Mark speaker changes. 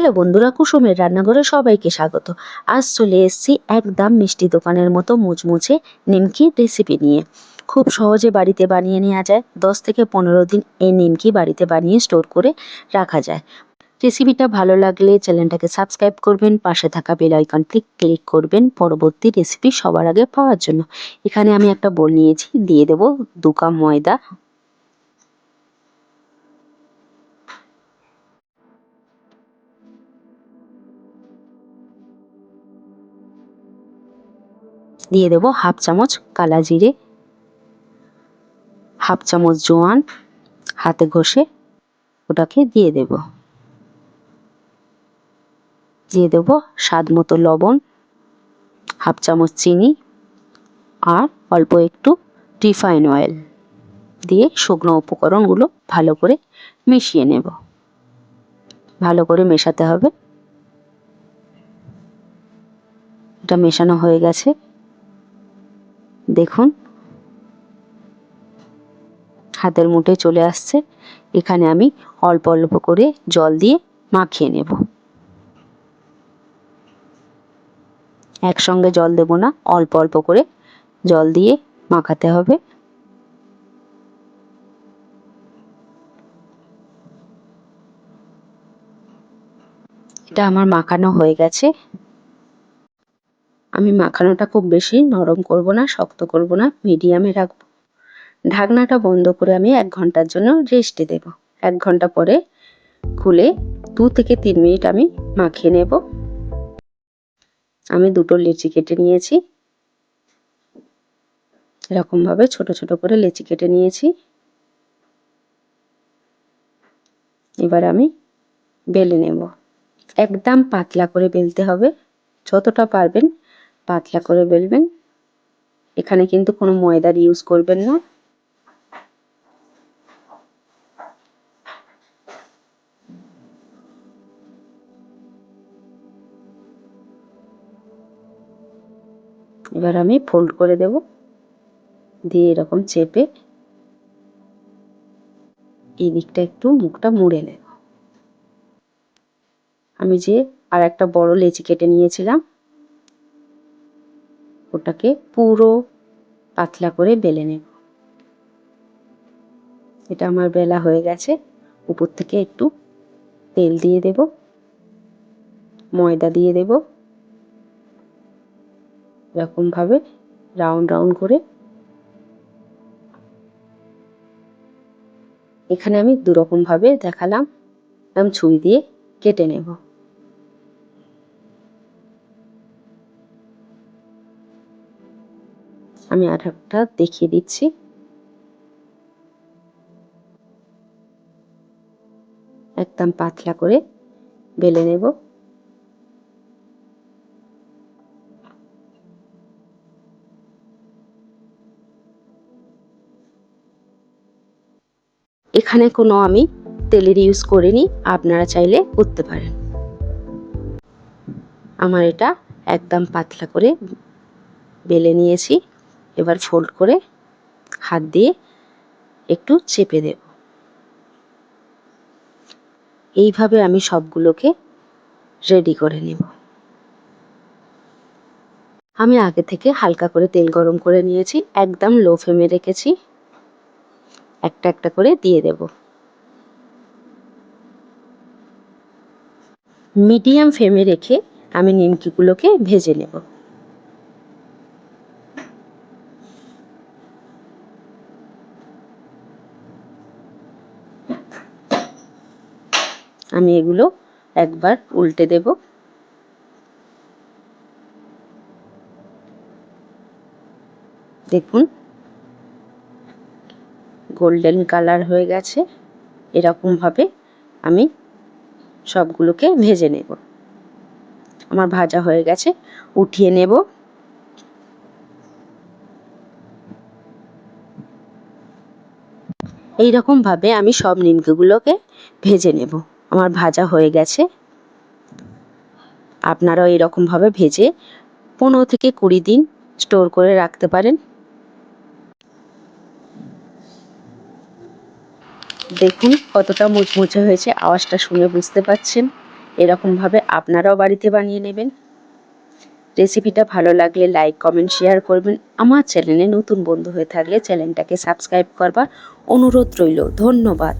Speaker 1: Hello বন্ধুরা, কুসুমের রান্নাঘরে সবাইকে স্বাগত। আজ চলে এসেছি একদম মিষ্টি দোকানের মতো মুচমুচে নিমকি রেসিপি নিয়ে। খুব সহজে বাড়িতে বানিয়ে নেওয়া যায়। দশ থেকে পনেরো দিন এই নিমকি বাড়িতে বানিয়ে স্টোর করে রাখা যায়। রেসিপিটা ভালো লাগলে চ্যানেলটাকে সাবস্ক্রাইব করবেন, পাশে থাকা বেল আইকনটি ক্লিক করবেন। পরবর্তী রেসিপি সবার আগে পাওয়ার জন্য। এখানে আমি একটা বোল নিয়েছি, দিয়ে দেবো দু কাপ ময়দা দিয়ে দেবো হাফ চামচ কালা জিরে, হাফ চামচ জোয়ান, হাতে ঘষে ওটাকে দিয়ে দেব। দিয়ে দেব স্বাদ মতো লবণ, হাফ চামচ চিনি আর অল্প একটু রিফাইন অয়েল দিয়ে শুকনো উপকরণগুলো ভালো করে মিশিয়ে নেব। ভালো করে মেশাতে হবে। এটা মেশানো হয়ে গেছে। দেখুন। হাতের মুঠে চলে আসছে। এখানে আমি অল্প অল্প করে জল দিয়ে মাখিয়ে নেব। একসঙ্গে জল দেব না, অল্প অল্প করে জল দিয়ে মাখাতে হবে। এটা আমার মাখানো হয়ে গেছে। আমি মাখানোটা খুব বেশি নরম করব না, শক্ত করব না মিডিয়ামে রাখব। ঢাকনাটা বন্ধ করে আমি এক ঘণ্টার জন্য রেস্টে দেব। এক ঘণ্টা পরে খুলে দু থেকে তিন মিনিট আমি মাখিয়ে নেব। আমি দুটো লেচি কেটে নিয়েছি। এরকমভাবে ছোট ছোট করে লেচি কেটে নিয়েছি। এবার আমি বেলে নেব। একদম পাতলা করে বেলতে হবে। যতটা পারবেন পাতলা করে বেলবেন। এখানে কিন্তু কোনো ময়দার ইউজ করবেন না। এবার আমি ফোল্ড করে দেব। দিয়ে এরকম চেপে এই দিকটা একটু মুখটা মুড়ে নেব। আমি যে আর একটা বড় লেচি কেটে নিয়েছিলাম ওটাকে পুরো পাতলা করে বেলে নেব। এটা আমার বেলা হয়ে গেছে। উপর থেকে একটু তেল দিয়ে দেব। ময়দা দিয়ে দেব। এরকমভাবে রাউন্ড রাউন্ড করে। এখানে আমি দুরকমভাবে দেখালাম। এরকম ছুরি দিয়ে কেটে নেব। আমি আর একটা দেখিয়ে দিচ্ছি। একদম পাতলা করে বেলে নেব। এখানে কোনো আমি তেলের ইউজ করিনি, আপনারা চাইলে করতে পারেন। আমার এটা একদম পাতলা করে বেলে নিয়েছি। এবার ফোল্ড করে হাত দিয়ে একটু চেপে দেব। এইভাবে আমি সবগুলোকে রেডি করে নেব। আমি আগে থেকে হালকা করে তেল গরম করে নিয়েছি, একদম লো ফ্লেমে রেখেছি। একটা একটা করে দিয়ে দেব। মিডিয়াম ফ্লেমে রেখে আমি নিমকিগুলোকে ভেজে নেব। আমি এগুলো একবার উল্টে দেব। দেখুন গোল্ডেন কালার হয়ে গেছে। এরকমভাবে আমি সবগুলোকে ভেজে নেব। আমার ভাজা হয়ে গেছে, উঠিয়ে নেব। এইরকমভাবে আমি সব নিমকিগুলোকে ভেজে নেব। আমার ভাজা হয়ে গেছে। আপনারাও এরকমভাবে ভেজে পনেরো থেকে কুড়ি দিন স্টোর করে রাখতে পারেন। দেখুন কতটা মুচমুচে হয়েছে, আওয়াজটা শুনে বুঝতে পারছেন এরকমভাবে আপনারাও বাড়িতে বানিয়ে নেবেন। রেসিপিটা ভালো লাগলে লাইক, কমেন্ট, শেয়ার করবেন। আমার চ্যানেলে নতুন বন্ধু হয়ে থাকলে চ্যানেলটাকে সাবস্ক্রাইব করবার অনুরোধ রইল। ধন্যবাদ।